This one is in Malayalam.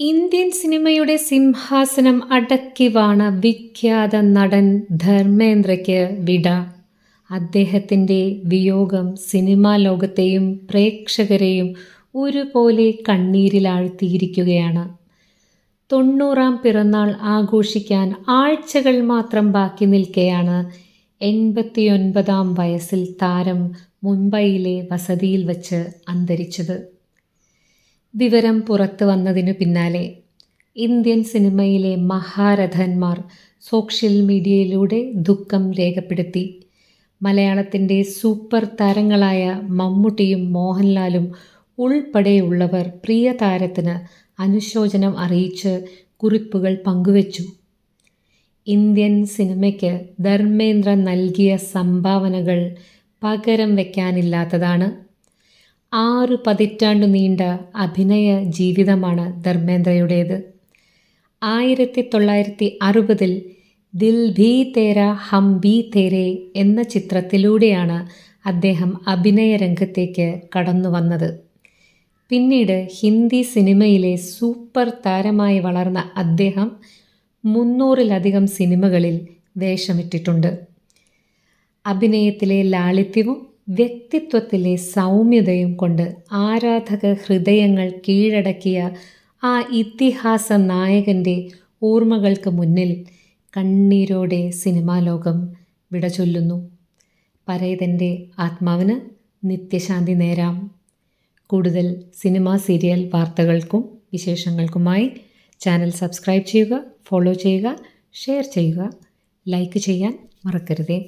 ഇന്ത്യൻ സിനിമയുടെ സിംഹാസനം അടക്കിവാണ വിഖ്യാത നടൻ ധർമ്മേന്ദ്രയ്ക്ക് വിട. അദ്ദേഹത്തിന്റെ വിയോഗം സിനിമാ ലോകത്തെയും പ്രേക്ഷകരെയും ഒരുപോലെ കണ്ണീരിലാഴ്ത്തിയിരിക്കുകയാണ്. തൊണ്ണൂറാം പിറന്നാൾ ആഘോഷിക്കാൻ ആഴ്ചകൾ മാത്രം ബാക്കി നിൽക്കെയാണ് എൺപത്തിയൊൻപതാം വയസ്സിൽ താരം മുംബൈയിലെ വസതിയിൽ വച്ച് അന്തരിച്ചത്. വിവരം പുറത്തു വന്നതിനു പിന്നാലെ ഇന്ത്യൻ സിനിമയിലെ മഹാരഥന്മാർ സോഷ്യൽ മീഡിയയിലൂടെ ദുഃഖം രേഖപ്പെടുത്തി. മലയാളത്തിന്റെ സൂപ്പർ താരങ്ങളായ മമ്മൂട്ടിയും മോഹൻലാലും ഉൾപ്പെടെയുള്ളവർ പ്രിയ താരത്തിന് അനുശോചനം അറിയിച്ച് കുറിപ്പുകൾ പങ്കുവച്ചു. ഇന്ത്യൻ സിനിമയ്ക്ക് ധർമ്മേന്ദ്ര നൽകിയ സംഭാവനകൾ പകരം വയ്ക്കാനില്ലാത്തതാണ് ആറു പതിറ്റാണ്ട് നീണ്ട അഭിനയ ജീവിതമാണ് ധർമ്മേന്ദ്രയുടേത്. ആയിരത്തി തൊള്ളായിരത്തി അറുപതിൽ ദിൽ ഭീ തേര ഹം ബി തേരെ എന്ന ചിത്രത്തിലൂടെയാണ് അദ്ദേഹം അഭിനയ രംഗത്തേക്ക് കടന്നു വന്നത്. പിന്നീട് ഹിന്ദി സിനിമയിലെ സൂപ്പർ താരമായി വളർന്ന അദ്ദേഹം മുന്നൂറിലധികം സിനിമകളിൽ വേഷമിട്ടിട്ടുണ്ട്. അഭിനയത്തിലെ ലാളിത്യവും വ്യക്തിത്വത്തിലെ സൗമ്യതയും കൊണ്ട് ആരാധക ഹൃദയങ്ങൾ കീഴടക്കിയ ആ ഇതിഹാസ നായകന്റെ ഓർമ്മകൾക്ക് മുന്നിൽ കണ്ണീരോടെ സിനിമാ ലോകം വിട ചൊല്ലുന്നു. പരേതന്റെ ആത്മാവിന് നിത്യശാന്തി നേരാം. കൂടുതൽ സിനിമാ സീരിയൽ വാർത്തകൾക്കും വിശേഷങ്ങൾക്കുമായി ചാനൽ സബ്സ്ക്രൈബ് ചെയ്യുക ഫോളോ ചെയ്യുക ഷെയർ ചെയ്യുക ലൈക്ക് ചെയ്യാൻ മറക്കരുതേ.